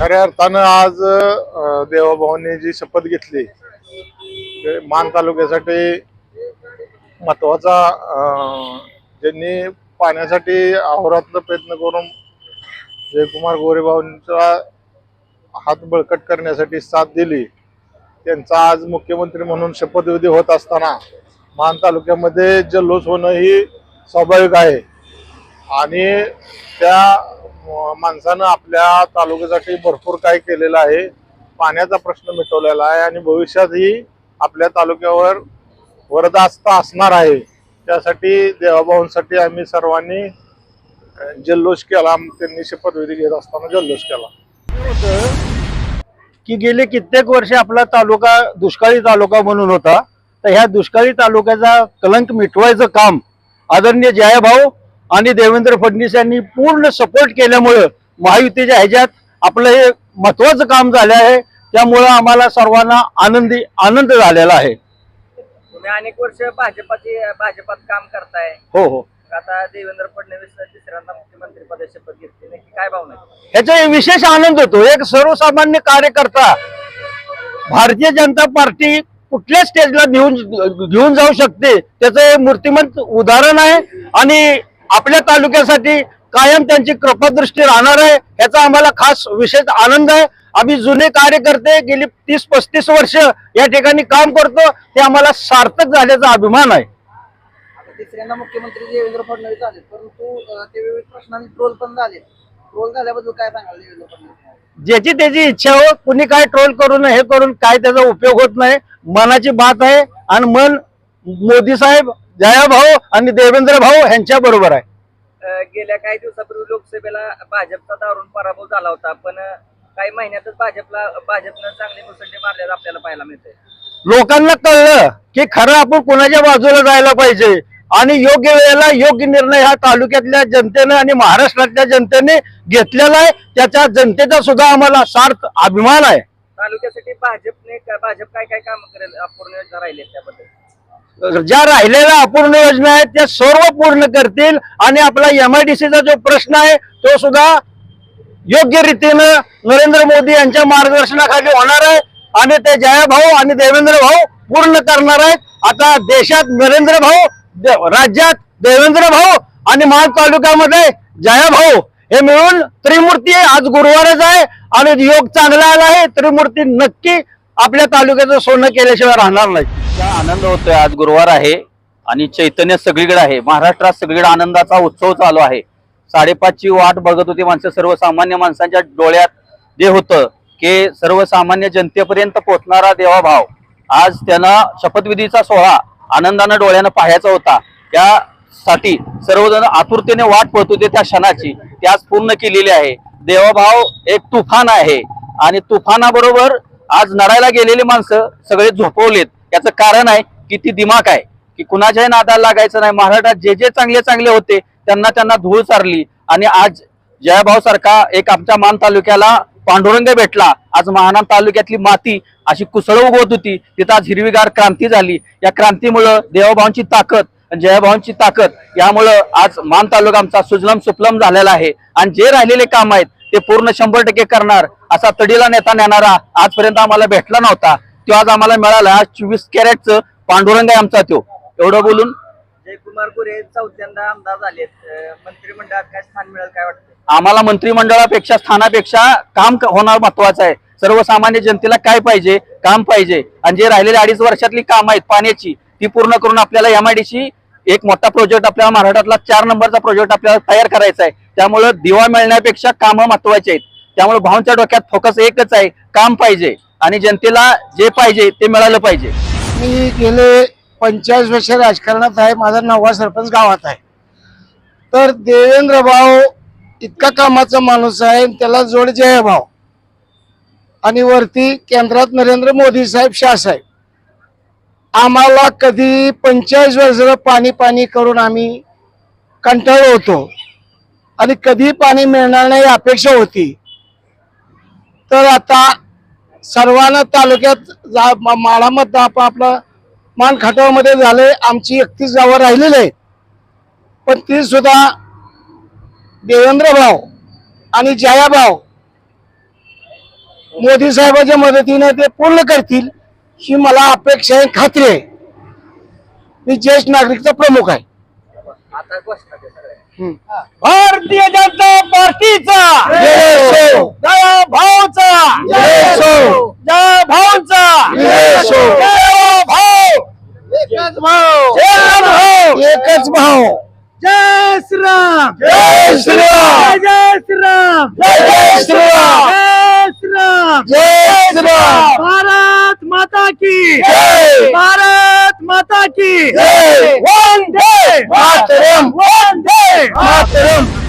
खऱ्या अर्थानं आज देवाभाऊंनी जी शपथ घेतली ते मान तालुक्यासाठी महत्त्वाचा ज्यांनी पाण्यासाठी अहोरात्र प्रयत्न करून जयकुमार गोरेभाऊंचा हात बळकट करण्यासाठी साथ दिली त्यांचा आज मुख्यमंत्री म्हणून शपथविधी होत असताना मान तालुक्यामध्ये जल्लोष होणं ही स्वाभाविक आहे. आणि त्या माणसानं आपल्या तालुक्यासाठी भरपूर काही केलेलं आहे. पाण्याचा प्रश्न मिटवलेला आहे आणि भविष्यातही आपल्या तालुक्यावर वरदास्ता असणार आहे. त्यासाठी देवाभाऊंसाठी आम्ही सर्वांनी जल्लोष केला. त्यांनी शपथविधी घेत असताना जल्लोष केला. की गेले कित्येक वर्ष आपला तालुका दुष्काळी तालुका म्हणून होता. तर ह्या दुष्काळी तालुक्याचा कलंक मिटवायचं काम आदरणीय जयाभाऊ आणि देवेंद्र फडणवीस यांनी पूर्ण सपोर्ट केल्यामुळं महायुतीच्या ह्याच्यात आपलं हे महत्वाचं काम झालं आहे. त्यामुळं आम्हाला सर्वांना आनंदी आनंद झालेला आहे. तुम्ही अनेक वर्ष भाजपाची भाजपात काम करताय. हो हो. आता देवेंद्र फडणवीस तिसऱ्यांदा मुख्यमंत्री पदाची शपथ घेतली नक्की काय भावना? ह्याचा विशेष आनंद होतो. एक सर्वसामान्य कार्यकर्ता भारतीय जनता पार्टी कुठल्या स्टेजला घेऊन घेऊन जाऊ शकते त्याचं मूर्तिमंत उदाहरण आहे. आणि आपल्या तालुक्यासाठी कायम त्यांची कृपादृष्टी राहणार आहे याचा आम्हाला खास विशेष आनंद आहे. आम्ही जुने कार्यकर्ते गेली तीस पस्तीस वर्ष या ठिकाणी काम करतो ते आम्हाला सार्थक झाल्याचा अभिमान आहे. तिसऱ्यांदा मुख्यमंत्री देवेंद्र फडणवीस झाले परंतु ते विविध प्रश्नांनी ट्रोल पण झाले ट्रोल झाल्याबद्दल काय सांगाल देवेंद्र फडणवीस? ज्याची त्याची इच्छा हो कुणी काय ट्रोल करून हे करून काय त्याचा उपयोग होत नाही. मनाची बात आहे आणि मन मोदी साहेब जया भाऊ आणि देवेंद्र भाऊ यांच्या बरोबर आहे. अं, गेल्या काही दिवसापूर्वी लोकसभेला भाजपचा दारुण पराभव झाला होता पण अं, काही महिन्यातच भाजपला भाजपनं चांगली मुसंडी मारल्याचं आपल्याला पाहायला मिळतंय. लोकांना कळलं की खरं आपण कोणाच्या बाजूला जायला पाहिजे आणि योग्य वेळेला योग्य निर्णय हा तालुक्यातल्या जनतेने आणि महाराष्ट्रातल्या जनतेने घेतलेला आहे. त्याच्या जनतेचा सुद्धा आम्हाला सार्थ अभिमान आहे. तालुक्यासाठी भाजपने भाजप काय काय काम करेल अपूर्ण योजना राहिले त्याबद्दल? ज्या राहिलेल्या अपूर्ण योजना आहेत त्या सर्व पूर्ण करतील आणि आपला एमआयडीसीचा जो प्रश्न आहे तो सुद्धा योग्य रीतीनं नरेंद्र मोदी यांच्या मार्गदर्शनाखाली होणार आहे आणि ते जया भाऊ आणि देवेंद्र भाऊ पूर्ण करणार आहेत आता देशात नरेंद्र भाऊ दे- राज्यात देवेंद्र भाऊ आणि महाड तालुक्यामध्ये जयाभाऊ हे मिळून त्रिमूर्ती आहे. आज गुरुवारच आहे आणि योग चांगला आला आहे त्रिमूर्ती नक्की आपल्या तालुक्याचं सोनं केल्याशिवाय राहणार नाही. इतका आनंद होतोय. आज गुरुवार आहे आणि चैतन्य सगळीकडे आहे. महाराष्ट्रात सगळीकडे आनंदाचा उत्सव चालू आहे. साडेपाचची वाट बघत होती माणसं. सर्वसामान्य माणसांच्या डोळ्यात जे होतं की सर्वसामान्य जनतेपर्यंत पोहोचणारा देवाभाव. आज त्यांना शपथविधीचा सोहळा आनंदानं डोळ्यानं पाहायचा होता. त्यासाठी सर्वजण आतुरतेने वाट पळत होते त्या क्षणाची. ती आज पूर्ण केलेली आहे. देवाभाव एक तुफान आहे. आणि तुफानाबरोबर आज नडायला गेलेली माणसं सगळे झोपवलेत. याचं कारण आहे की ती दिमाग आहे की कुणाच्याही नादाला लागायचं नाही. महाराष्ट्रात जे जे चांगले चांगले होते त्यांना त्यांना धूळ चारली आणि आज जयाभाऊ सारखा एक आमच्या मान तालुक्याला पांडुरंग भेटला. आज महानाम तालुक्यातली माती अशी कुसळ उगवत होती. तिथं आज हिरवीगार क्रांती झाली. या क्रांतीमुळं देवभावांची ताकद आणि जयभावांची ताकद यामुळं आज मान तालुका आमचा सुजलम सुफलम झालेला आहे. आणि जे राहिलेले काम आहेत ते पूर्ण शंभर टक्के करणार असा तडीला नेता नेणारा आजपर्यंत आम्हाला भेटला नव्हता. तो आज आम्हाला मिळाला. आज चोवीस कॅरेटचं पांडुरंग आहे आमचा तो. एवढं बोलून. जयकुमार गोरे चौथ्यांदा आमदार झालेत. अं, मंत्रिमंडळात काय स्थान मिळेल काय वाटतं? आम्हाला मंत्रिमंडळापेक्षा स्थानापेक्षा काम होणार महत्वाचं आहे. सर्वसामान्य जनतेला काय पाहिजे? काम पाहिजे. आणि जे राहिलेले अडीच वर्षातली काम आहेत पाण्याची ती पूर्ण करून आपल्याला एमआयडीसी एक मोठा प्रोजेक्ट आपल्याला महाराष्ट्रातला चार नंबरचा प्रोजेक्ट आपल्याला तयार करायचा आहे. त्यामुळं दिवा मिळण्यापेक्षा कामं महत्वाची आहेत. त्यामुळे भाऊंच्या डोक्यात फोकस एकच आहे काम पाहिजे आणि जनतेला जे पाहिजे ते मिळालं पाहिजे. मी गेले पंचेचाळीस वर्ष राजकारणात आहे माझा नववा सरपंच गावात आहे. तर देवेंद्र भाऊ इतका कामाचा माणूस आहे त्याला जोड जय भाऊ. आणि वरती केंद्रात नरेंद्र मोदी साहेब शाह साहेब. आम्हाला कधी पंचेचाळीस वर्ष पाणी पाणी करून आम्ही कंटाळ होतो. आणि कधी पाणी मिळणार नाही अपेक्षा होती. तर आता सर्वांना तालुक्यात जा मा- माळा मतदान आप आपलं मान खटावमध्ये झाले आमची एकतीस गावं राहिलेली आहेत. पण ती सुद्धा देवेंद्र भाऊ आणि जया भाऊ मोदी साहेबांच्या मदतीने ते पूर्ण करतील ही मला अपेक्षा आहे खात्री आहे. मी ज्येष्ठ नागरिकचा प्रमुख आहे. भारतीय जनता पार्टीचा जया भाऊचा. जया भाऊचा. भाऊ. एकच भाऊ. एकच भाऊ. जय श्रीराम. जय श्रीराम. जय श्रीराम. जय श्रीराम. जय श्रीराम. जय श्रीराम. भारत माता की. जय. भारत माता की। जय। वंदे मातरम। वंदे मातरम।